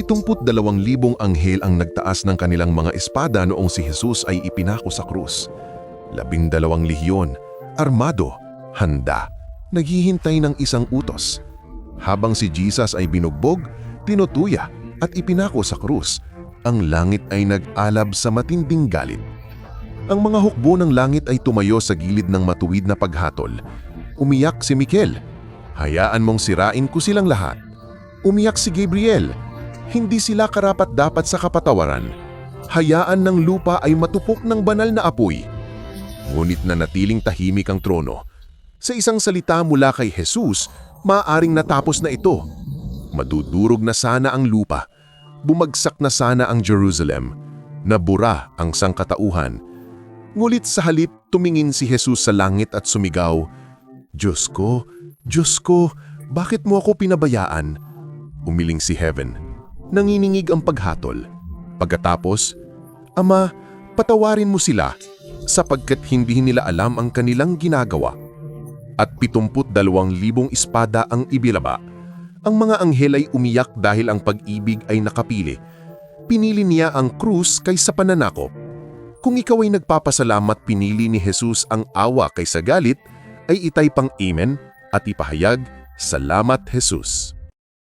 Pitumput dalawang libong anghel ang nagtaas ng kanilang mga espada noong si Jesus ay ipinako sa krus. Labindalawang lihyon, armado, handa, naghihintay ng isang utos. Habang si Jesus ay binugbog, tinutuya at ipinako sa krus, ang langit ay nag-alab sa matinding galit. Ang mga hukbo ng langit ay tumayo sa gilid ng matuwid na paghatol. Umiyak si Mikel. Hayaan mong sirain ko silang lahat. Umiyak si Gabriel. Hindi sila karapat dapat sa kapatawaran. Hayaan ng lupa ay matupok ng banal na apoy. Ngunit na natiling tahimik ang trono. Sa isang salita mula kay Jesus, maaring natapos na ito. Madudurog na sana ang lupa. Bumagsak na sana ang Jerusalem. Nabura ang sangkatauhan. Ngulit sa halip tumingin si Jesus sa langit at sumigaw, Diyos ko, Diyos ko, bakit mo ako pinabayaan? Umiling si Heaven. Nanginingig ang paghatol. Pagkatapos, Ama, patawarin mo sila sapagkat hindi nila alam ang kanilang ginagawa. At pitumput dalawang libong espada ang ibilaba. Ang mga anghel ay umiyak dahil ang pag-ibig ay nakapili. Pinili niya ang krus kaysa pananakop. Kung ikaw ay nagpapasalamat pinili ni Jesus ang awa kaysa galit, ay itay pang amen at ipahayag, Salamat Jesus.